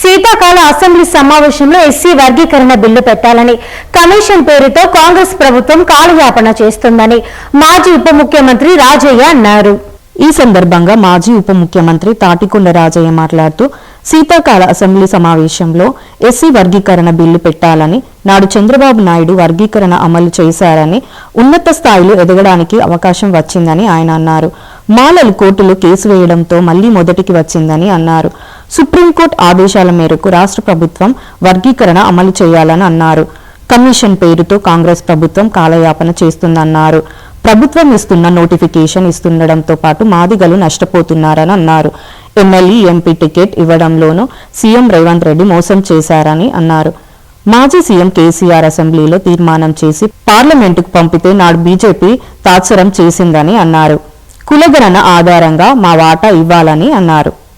శీతాకాల అసెంబ్లీ సమావేశంలో ఎస్సీ వర్గీకరణ బిల్లు పెట్టాలని కమిషన్ పేరుతో కాంగ్రెస్ ప్రభుత్వం కాలయాపన చేస్తుందని మాజీ ఉప ముఖ్యమంత్రి రాజయ్య అన్నారు. ఈ సందర్భంగా మాజీ ఉప ముఖ్యమంత్రి తాటికొండ రాజయ్య మాట్లాడుతూ శీతాకాల అసెంబ్లీ సమావేశంలో ఎస్సీ వర్గీకరణ బిల్లు పెట్టాలని నాడు చంద్రబాబు నాయుడు వర్గీకరణ అమలు చేశారని ఉన్నత స్థాయిలో ఎదగడానికి అవకాశం వచ్చిందని ఆయన అన్నారు. మాలలు కోర్టులో కేసు వేయడంతో మళ్ళీ మొదటికి వచ్చిందని అన్నారు. సుప్రీంకోర్టు ఆదేశాల మేరకు రాష్ట్ర ప్రభుత్వం వర్గీకరణ అమలు చేయాలని అన్నారు. కమిషన్ పేరుతో కాంగ్రెస్ ప్రభుత్వం కాలయాపన చేస్తుందన్నారు. ప్రభుత్వం ఇస్తున్న నోటిఫికేషన్ ఇస్తుండడంతో పాటు మాదిగలు నష్టపోతున్నారని అన్నారు. ఎమ్మెల్యే ఎంపీ టికెట్ ఇవ్వడంలోనూ సీఎం రేవంత్ రెడ్డి మోసం చేశారని అన్నారు. మాజీ సీఎం కేసీఆర్ అసెంబ్లీలో తీర్మానం చేసి పార్లమెంటుకు పంపితే నాడు బీజేపీ తాత్సరం చేసిందని అన్నారు. కులగణన ఆధారంగా మా వాటా ఇవ్వాలని అన్నారు.